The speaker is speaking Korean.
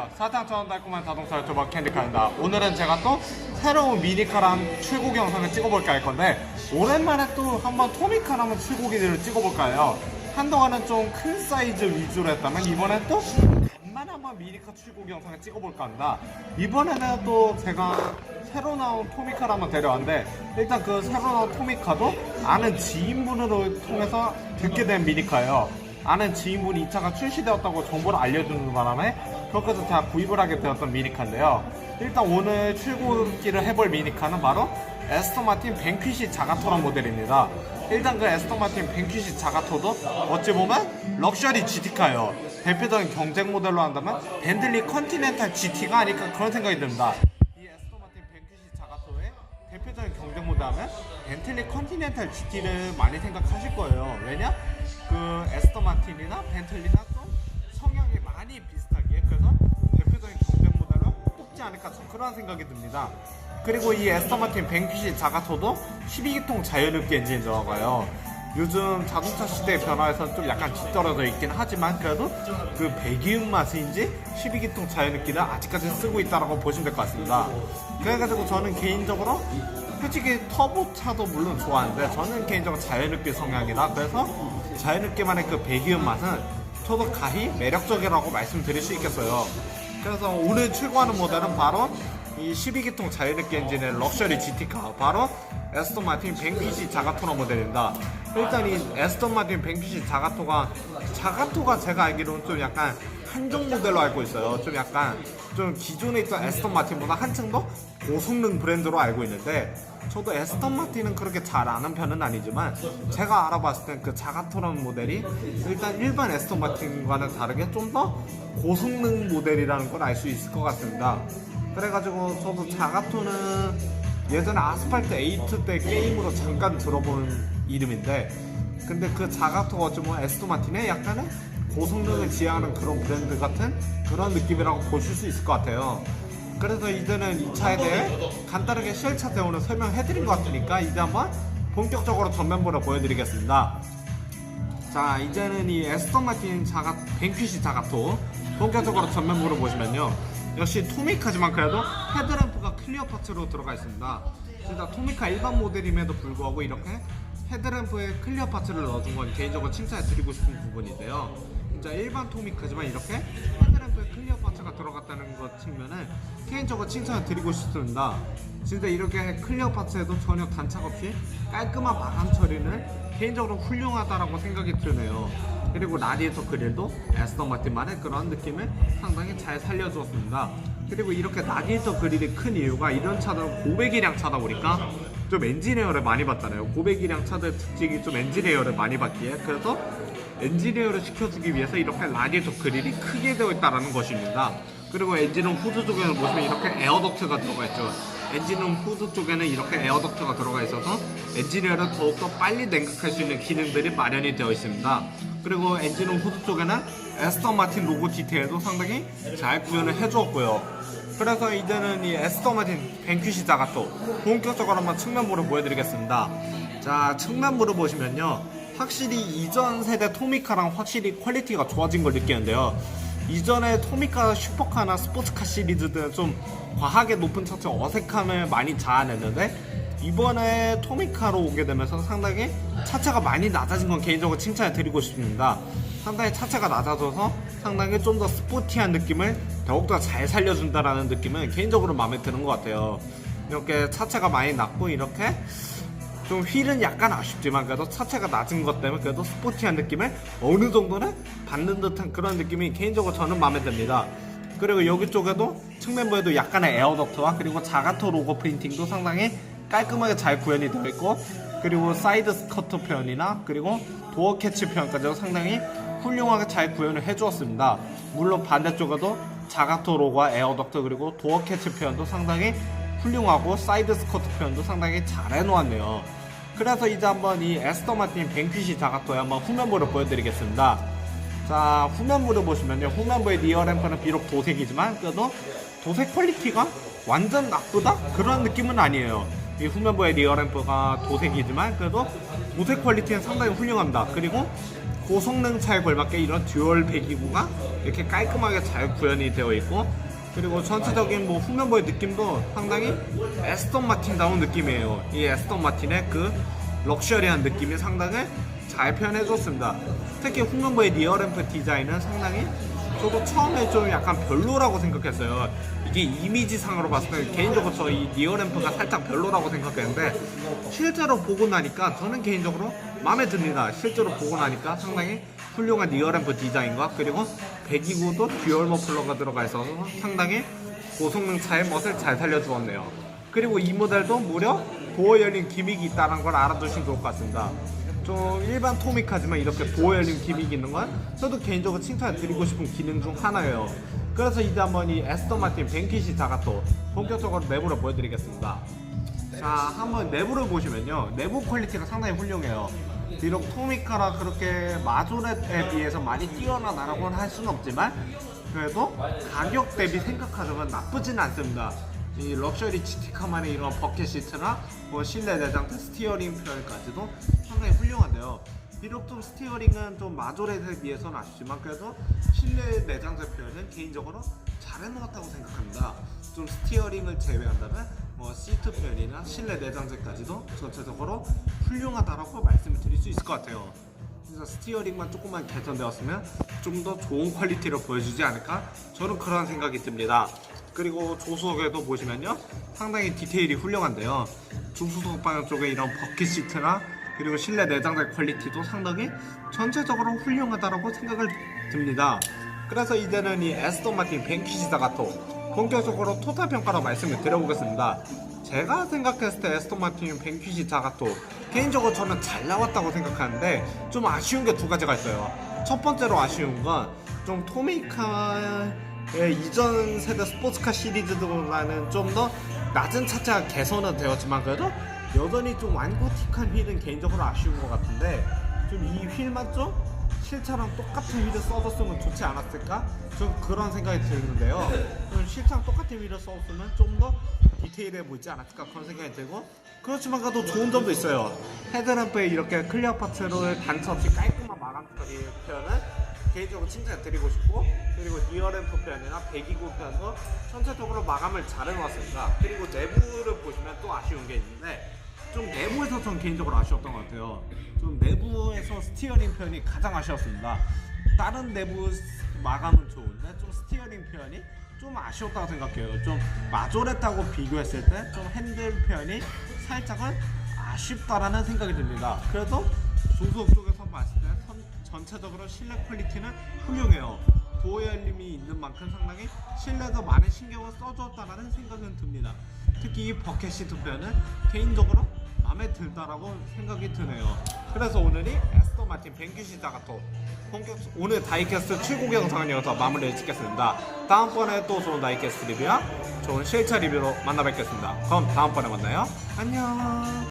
안녕하세요. 사탕처럼 달콤한 자동차 유튜버 캔디카입니다. 오늘은 제가 또 새로운 미니카랑 출고기 영상을 찍어볼까 할 건데 오랜만에 또 한번 토미카랑 한번 출고기를 찍어볼까 해요. 한동안은 좀 큰 사이즈 위주로 했다면 이번엔 또 간만에 한번 미니카 출고기 영상을 찍어볼까 합니다. 이번에는 또 제가 새로 나온 토미카를 한번 데려왔는데 일단 그 새로 나온 토미카도 아는 지인분으로 통해서 듣게 된 미니카예요. 아는 지인분이 이 차가 출시되었다고 정보를 알려주는 바람에 그렇게 해서 제가 구입을 하게 되었던 미니카인데요. 일단 오늘 출고기를 해볼 미니카는 바로 에스터 마틴 뱅퀴시 자가토란 모델입니다. 일단 그 에스터 마틴 뱅퀴시 자가토도 어찌 보면 럭셔리 GT카예요. 대표적인 경쟁 모델로 한다면 벤틀리 컨티넨탈 GT가 아닐까 그런 생각이 듭니다. 이 에스터 마틴 뱅퀴시 자가토의 대표적인 경쟁 모델 하면 벤틀리 컨티넨탈 GT를 많이 생각하실 거예요. 왜냐? 그 에스터 마틴이나 벤틀리나 좀 성향이 많이 비슷하기에 그래서 대표적인 경쟁 모델로 뽑지 않을까 좀 그런 생각이 듭니다. 그리고 이 에스터 마틴 뱅퀴시 자가토도 12기통 자연흡기 엔진이 들어가요. 요즘 자동차 시대의 변화에서는 좀 약간 뒤떨어져 있긴 하지만 그래도 그 배기음 맛인지 12기통 자연흡기를 아직까지 쓰고 있다라고 보시면 될 것 같습니다. 그래가지고 저는 개인적으로 솔직히 터보차도 물론 좋아하는데 저는 개인적으로 자연흡기 성향이라 그래서 자연흡기만의 그 배기음 맛은 저도 가히 매력적이라고 말씀드릴 수 있겠어요. 그래서 오늘 출고하는 모델은 바로 이 12기통 자연흡기 엔진의 럭셔리 GT카 바로 에스턴 마틴 뱅퀴시 자가토너 모델입니다. 일단 이 에스턴 마틴 뱅퀴시 자가토가 자가토가 제가 알기로는 좀 약간 한정 모델로 알고 있어요. 좀 약간 좀 기존에 있던 에스턴 마틴보다 한층 더 고성능 브랜드로 알고 있는데 저도 에스턴 마틴은 그렇게 잘 아는 편은 아니지만 제가 알아봤을 땐 그 자가토라는 모델이 일단 일반 에스턴 마틴과는 다르게 좀 더 고성능 모델이라는 걸 알 수 있을 것 같습니다. 그래가지고 저도 자가토는 예전에 아스팔트 8 때 게임으로 잠깐 들어본 이름인데 근데 그 자가토가 어쩌면 에스턴 마틴의 약간의 고성능을 지향하는 그런 브랜드 같은 그런 느낌이라고 보실 수 있을 것 같아요. 그래서 이제는 이 차에 대해 간단하게 실차 대우는 설명해드린 것 같으니까 이제 한번 본격적으로 전면부를 보여드리겠습니다. 자 이제는 이 에스턴 마틴 자가 뱅퀴시 자가토 본격적으로 전면부를 보시면요. 역시 토미카지만 그래도 헤드램프가 클리어 파츠로 들어가 있습니다. 진짜 토미카 일반 모델임에도 불구하고 이렇게 헤드램프에 클리어 파츠를 넣어준 건 개인적으로 칭찬해 드리고 싶은 부분인데요. 진짜 일반 토미카지만 이렇게 헤드램프에 클리어 파츠가 들어갔다는 것 측면은 개인적으로 칭찬을 드리고 싶습니다 진짜 이렇게 클리어 파츠에도 전혀 단착 없이 깔끔한 마감 처리는 개인적으로 훌륭하다라고 생각이 드네요. 그리고 라디에이터 그릴도 에스턴 마틴만의 그런 느낌을 상당히 잘 살려주었습니다. 그리고 이렇게 라디에이터 그릴이 큰 이유가 이런 차들은 고배기량 차다 보니까 좀 엔지니어를 많이 받잖아요. 고배기량 차들 특징이 좀 엔지니어를 많이 받기에 그래서 엔지니어를 시켜주기 위해서 이렇게 라디에이터 그릴이 크게 되어 있다는 것입니다. 그리고 엔진룸 후드 쪽에는 보시면 이렇게 에어덕트가 들어가 있죠. 엔진룸 후드 쪽에는 이렇게 에어덕트가 들어가 있어서 엔지니어를 더욱더 빨리 냉각할 수 있는 기능들이 마련이 되어 있습니다. 그리고 엔진룸 후드 쪽에는 에스턴 마틴 로고 디테일도 상당히 잘 구현을 해주었고요. 그래서 이제는 이 에스턴 마틴 뱅퀴시 자가토 본격적으로 한번 측면부를 보여드리겠습니다. 자, 측면부를 보시면요. 확실히 이전 세대 토미카랑 확실히 퀄리티가 좋아진 걸 느끼는데요. 이전에 토미카 슈퍼카나 스포츠카 시리즈들은 좀 과하게 높은 차체 어색함을 많이 자아냈는데 이번에 토미카로 오게 되면서 상당히 차체가 많이 낮아진 건 개인적으로 칭찬을 드리고 싶습니다. 상당히 차체가 낮아져서 상당히 좀 더 스포티한 느낌을 더욱더 잘 살려준다라는 느낌은 개인적으로 마음에 드는 것 같아요. 이렇게 차체가 많이 낮고 이렇게 좀 휠은 약간 아쉽지만 그래도 차체가 낮은 것 때문에 그래도 스포티한 느낌을 어느 정도는 받는 듯한 그런 느낌이 개인적으로 저는 마음에 듭니다. 그리고 여기 쪽에도 측면부에도 약간의 에어덕트와 그리고 자가토 로고 프린팅도 상당히 깔끔하게 잘 구현이 되어 있고 그리고 사이드 스커트 표현이나 그리고 도어 캐치 표현까지도 상당히 훌륭하게 잘 구현을 해주었습니다. 물론 반대쪽에도 자가토 로고와 에어덕트 그리고 도어 캐치 표현도 상당히 훌륭하고 사이드 스커트 표현도 상당히 잘 해놓았네요. 그래서 이제 한번 이 에스터 마틴 뱅퀴시 자가토의 한번 후면부를 보여드리겠습니다. 자 후면부를 보시면요. 후면부의 리어램프는 비록 도색이지만 그래도 도색 퀄리티가 완전 나쁘다? 그런 느낌은 아니에요. 이 후면부의 리어램프가 도색이지만 그래도 도색 퀄리티는 상당히 훌륭합니다. 그리고 고성능 차에 걸맞게 이런 듀얼 배기구가 이렇게 깔끔하게 잘 구현이 되어 있고 그리고 전체적인 뭐 후면부의 느낌도 상당히 에스턴 마틴다운 느낌이에요 이 에스턴 마틴의 그 럭셔리한 느낌이 상당히 잘 표현해줬습니다. 특히 후면부의 리어램프 디자인은 상당히 저도 처음에 좀 약간 별로라고 생각했어요. 이게 이미지상으로 봤을 때 개인적으로 저 이 리어램프가 살짝 별로라고 생각했는데 실제로 보고 나니까 저는 개인적으로 마음에 듭니다. 실제로 보고 나니까 상당히 훌륭한 리어램프 디자인과 그리고 배기구도 듀얼 머플러가 들어가 있어서 상당히 고성능 차의 멋을 잘 살려주었네요. 그리고 이 모델도 무려 도어 열린 기믹이 있다는 걸 좋을 것 같습니다. 좀 일반 토미카지만 이렇게 도어 열린 기믹이 있는 건 저도 개인적으로 칭찬 드리고 싶은 기능 중 하나예요. 그래서 이제 한번 이 에스더 마틴 벤키시 자가토 본격적으로 내부를 보여드리겠습니다. 자, 한번 내부를 보시면요. 내부 퀄리티가 상당히 훌륭해요. 비록 토미카라 그렇게 마조렛에 비해서 많이 뛰어나다라고는 할 수는 없지만 그래도 가격 대비 생각하자면 나쁘진 않습니다. 이 럭셔리 GT카만의 이런 버켓 시트나 뭐 실내 내장재 스티어링 표현까지도 상당히 훌륭한데요. 비록 좀 스티어링은 좀 마조렛에 비해서는 아쉽지만 그래도 실내 내장재 표현은 개인적으로 잘 해놓았다고 생각합니다. 좀 스티어링을 제외한다면 뭐 시트 표현이나 실내 내장재까지도 전체적으로 훌륭하다라고 말씀을 드릴 수 있을 것 같아요. 그래서 스티어링만 조금만 개선되었으면 좀 더 좋은 퀄리티를 보여주지 않을까? 저는 그런 생각이 듭니다. 그리고 조수석에도 보시면요. 상당히 디테일이 훌륭한데요. 조수석 방향 쪽에 이런 버킷 시트나 그리고 실내 내장재 퀄리티도 상당히 전체적으로 훌륭하다고 생각을 듭니다. 그래서 이제는 이 에스톤 마틴 벤키시다 가토 본격적으로 토탈 평가로 말씀을 드려보겠습니다. 제가 생각했을 때 에스톤 마틴 벤키시 자가토 개인적으로 저는 잘 나왔다고 생각하는데 좀 아쉬운 게 두 가지가 있어요. 첫 번째로 아쉬운 건 좀 토미카의 이전 세대 스포츠카 시리즈보다는 좀 더 낮은 차체가 개선은 되었지만 그래도 여전히 좀 완고틱한 휠은 개인적으로 아쉬운 것 같은데 좀 이 휠만 좀 실차랑 똑같은 휠을 써줬으면 좋지 않았을까? 좀 그런 생각이 드는데요. 좀 실차랑 똑같은 휠을 써줬으면 좀 더 디테일해 보이지 않았을까 그런 생각이 들고 그렇지만 그래도 좋은 점도 있어요. 헤드램프에 이렇게 클리어 파츠를 단차 없이 깔끔한 마감 처리 표현은 개인적으로 칭찬 드리고 싶고 그리고 리어램프 표현이나 배기구 표현도 전체적으로 마감을 잘 해놓았습니다. 그리고 내부를 보시면 또 아쉬운 게 있는데 좀 내부에서 전 개인적으로 아쉬웠던 것 같아요. 좀 내부에서 스티어링 표현이 가장 아쉬웠습니다. 다른 내부 마감은 좋은데 좀 스티어링 표현이 좀 아쉬웠다고 생각해요. 좀 마조렛하고 비교했을 때 좀 핸들 표현이 살짝은 아쉽다라는 생각이 듭니다. 그래도 조수석 쪽에서 봤을 때 선- 전체적으로 실내 퀄리티는 훌륭해요. 도어 열림이 있는 만큼 상당히 실내도 많은 신경을 써주었다라는 생각은 듭니다. 특히 이 버켓 시트 표현은 개인적으로 마음에 들다라고 생각이 드네요. 그래서 오늘이 에스터 마틴 벤큐시 자가토 본격 오늘 다이캐스트 출고기 영상은 여기서 마무리를 짓겠습니다. 다음번에 또 좋은 다이캐스트 리뷰와 좋은 실차 리뷰로 만나 뵙겠습니다. 그럼 다음번에 만나요. 안녕.